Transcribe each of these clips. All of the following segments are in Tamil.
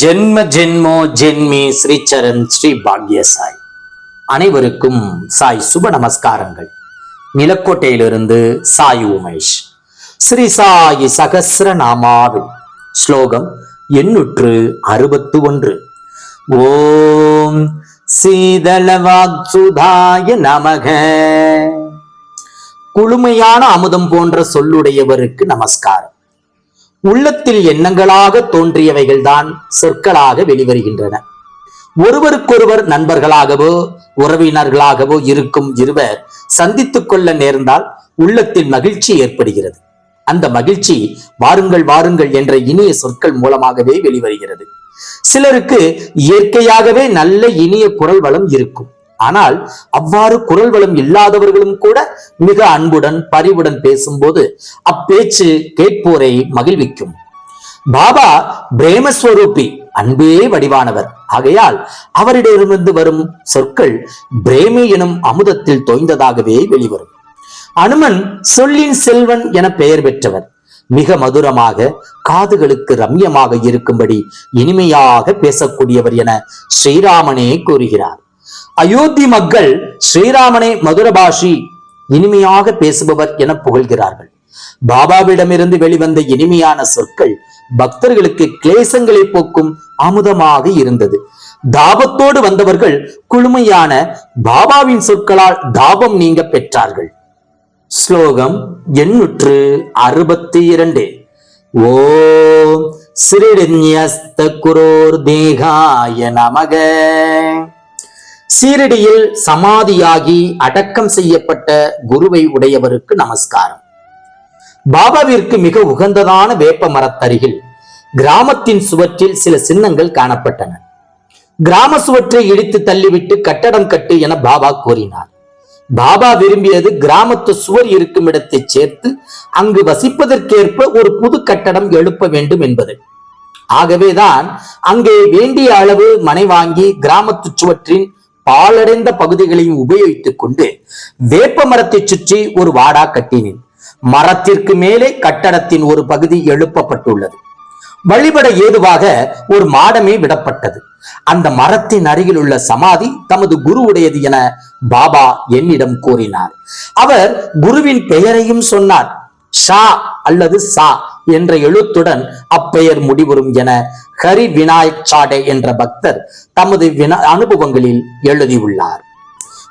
ஜென்ம ஜென்மோ ஜென்மி ஸ்ரீச்சரண் ஸ்ரீ பாக்ய சாய் அனைவருக்கும் சாய் சுப நமஸ்காரங்கள். நிலக்கோட்டையிலிருந்து சாய் உமேஷ். ஸ்ரீ சாயி சகசிர நாமாவில் ஸ்லோகம் எண்ணூற்று அறுபத்து ஒன்று ஓம் சீதளவாக்சுதாய நமக. குளுமையான அமுதம் போன்ற சொல்லுடையவருக்கு நமஸ்காரம். உள்ளத்தில் எண்ணங்களாக தோன்றியவைகள்தான் சொற்களாக வெளிவருகின்றன. ஒருவருக்கொருவர் நண்பர்களாகவோ உறவினர்களாகவோ இருக்கும் இருவர் சந்தித்துக் கொள்ள நேர்ந்தால் உள்ளத்தில் மகிழ்ச்சி ஏற்படுகிறது. அந்த மகிழ்ச்சி வாருங்கள் வாருங்கள் என்ற இனிய சொற்கள் மூலமாகவே வெளிவருகிறது. சிலருக்கு இயற்கையாகவே நல்ல இனிய குரல் வளம் இருக்கும். ஆனால் அவ்வாறு குரல் வளம் இல்லாதவர்களும் கூட மிக அன்புடன் பரிவுடன் பேசும்போது அப்பேச்சு கேட்போரை மகிழ்விக்கும். பாபா பிரேமஸ்வரூபி அன்பே வடிவானவர். ஆகையால் அவரிடமிருந்து வரும் சொற்கள் பிரேமி எனும் அமுதத்தில் தோய்ந்ததாகவே வெளிவரும். அனுமன் சொல்லின் செல்வன் என பெயர் பெற்றவர். மிக மதுரமாக காதுகளுக்கு ரம்யமாக இருக்கும்படி இனிமையாக பேசக்கூடியவர் என ஸ்ரீராமனே கூறுகிறார். அயோத்தி மக்கள் ஸ்ரீராமனை மதுரபாஷி இனிமையாக பேசுபவர் என புகழ்கிறார்கள். பாபாவிடமிருந்து வெளிவந்த இனிமையான சொற்கள் பக்தர்களுக்கு கிளேசங்களை போக்கும் அமுதமாக இருந்தது. தாபத்தோடு வந்தவர்கள் குழுமையான பாபாவின் சொற்களால் தாபம் நீங்க பெற்றார்கள். ஸ்லோகம் எண்ணூற்று அறுபத்தி இரண்டு. ஓம் சிறிடன்யஸ்த குரோர் தேகாய நமக. சீரடியில் சமாதியாகி அடக்கம் செய்யப்பட்ட குருவை உடையவருக்கு நமஸ்காரம். பாபாவிற்கு மிக உகந்ததான வேப்ப மரத்தருகில் கிராமத்தின் சுவற்றில் சில சின்னங்கள் காணப்பட்டன. கிராம சுவற்றை இடித்து தள்ளிவிட்டு கட்டடம் கட்டு என பாபா கூறினார். பாபா விரும்பியது கிராமத்து சுவர் இருக்கும் இடத்தை சேர்த்து அங்கு வசிப்பதற்கேற்ப ஒரு புது கட்டடம் எழுப்ப வேண்டும் என்பது. ஆகவேதான் அங்கே வேண்டிய அளவு மனை வாங்கி கிராமத்து சுவற்றின் பாலடைந்த பகுதிகளையும் உபயோகித்துக் கொண்டு வேப்ப மரத்தை சுற்றி ஒரு வாடா கட்டினேன். மரத்திற்கு மேலே கட்டடத்தின் ஒரு பகுதி எழுப்பப்பட்டுள்ளது. வழிபட ஏதுவாக ஒரு மாடமே விடப்பட்டது. அந்த மரத்தின் அருகில் உள்ள சமாதி தமது குருவுடையது என பாபா என்னிடம் கூறினார். அவர் குருவின் பெயரையும் சொன்னார். ஷா அல்லது சா. என்ற எழுத்துடன் அப்பெயர் முடிவரும் என ஹரி விநாயக் சாடே என்ற பக்தர் தமது வினா அனுபவங்களில் எழுதியுள்ளார்.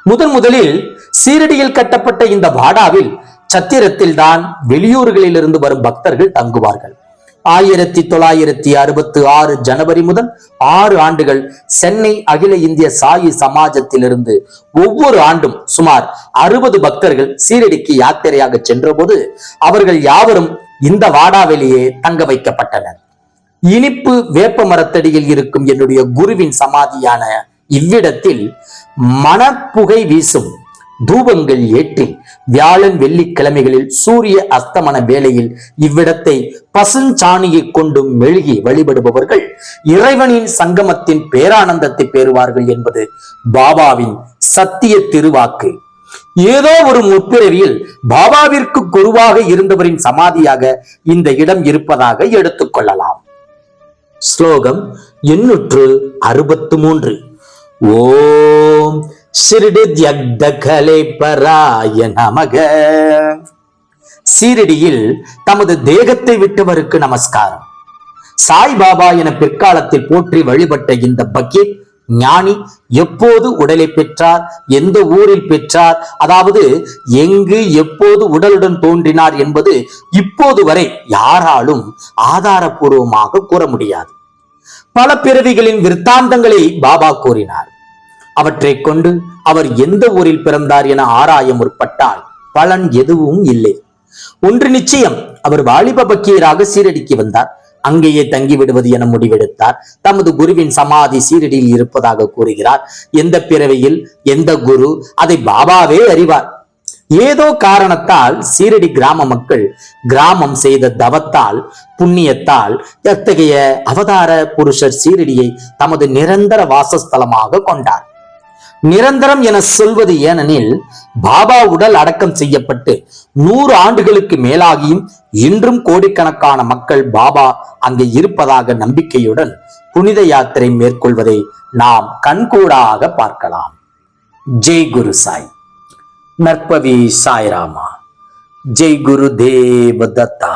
முதன் முதலில் சீரடியில் கட்டப்பட்ட இந்த வாடாவில் சத்திரத்தில் தான் வெளியூர்களில் இருந்து வரும் பக்தர்கள் தங்குவார்கள். ஆயிரத்தி தொள்ளாயிரத்தி அறுபத்தி ஆறு ஜனவரி முதல் ஆறு ஆண்டுகள் சென்னை அகில இந்திய சாயி சமாஜத்திலிருந்து ஒவ்வொரு ஆண்டும் சுமார் அறுபது பக்தர்கள் சீரடிக்கு யாத்திரையாக சென்றபோது அவர்கள் யாவரும் இந்த வாடாவெளியே தங்க வைக்கப்பட்டனர். இனிப்பு வேப்ப மரத்தடியில் இருக்கும் என்னுடைய குருவின் சமாதியான இவ்விடத்தில் மணப்புகை வீசும் தூபங்கள் ஏற்றி வியாழன் வெள்ளிக்கிழமைகளில் சூரிய அஸ்தமன வேளையில் இவ்விடத்தை பசுஞ்சாணியை கொண்டு மெழுகி வழிபடுபவர்கள் இறைவனின் சங்கமத்தின் பேரானந்தத்தை பெறுவார்கள் என்பது பாபாவின் சத்திய திருவாக்கு. ஏதோ ஒரு முற்பிறவியில் பாபாவிற்கு குருவாக இருந்தவரின் சமாதியாக இந்த இடம் இருப்பதாக எடுத்துக்கொள்ளலாம் ஸ்லோகம் எண்ணூற்று அறுபத்து மூன்று. ஓம் ஷிரிடித்யக்தகலை பராய நமக. சீரடியில் தமது தேகத்தை விட்டவருக்கு நமஸ்காரம். சாய் பாபா என பிற்காலத்தில் போற்றி வழிபட்ட இந்த பக்கீர் ஞானி எப்போது உடலை பெற்றார் எந்த ஊரில் பெற்றார் அதாவது எங்கு எப்போது உடலுடன் தோன்றினார் என்பது இப்போது வரை யாராலும் ஆதாரபூர்வமாக கூற முடியாது. பல பிறவிகளின் விற்த்தாந்தங்களை பாபா கூறினார். அவற்றை கொண்டு அவர் எந்த ஊரில் பிறந்தார் என ஆராய முற்பட்டால் பலன் எதுவும் இல்லை. ஒன்று நிச்சயம் அவர் வாலிப பக்கியராக சீரடிக்கு வந்தார். அங்கேயே தங்கி விடுவது என முடிவெடுத்தார். தமது குருவின் சமாதி சீரடியில் இருப்பதாக கூறுகிறார். எந்த பிறவியில் எந்த குரு அதை பாபாவே அறிவார். ஏதோ காரணத்தால் சீரடி கிராம மக்கள் கிராமம் செய்த தவத்தால் புண்ணியத்தால் எத்தகைய அவதார புருஷர் சீரடியை தமது நிரந்தர வாசஸ்தலமாக கொண்டார். நிரந்தரம் என சொல்வது ஏனெனில் பாபா உடல் அடக்கம் செய்யப்பட்டு நூறு ஆண்டுகளுக்கு மேலாகியும் இன்றும் கோடிக்கணக்கான மக்கள் பாபா அங்கே இருப்பதாக நம்பிக்கையுடன் புனித யாத்திரை மேற்கொள்வதை நாம் கண்கூடாக பார்க்கலாம். ஜெய் குரு சாய். நற்பவி சாய்ராமா. ஜெய் குரு தேவ தத்தா.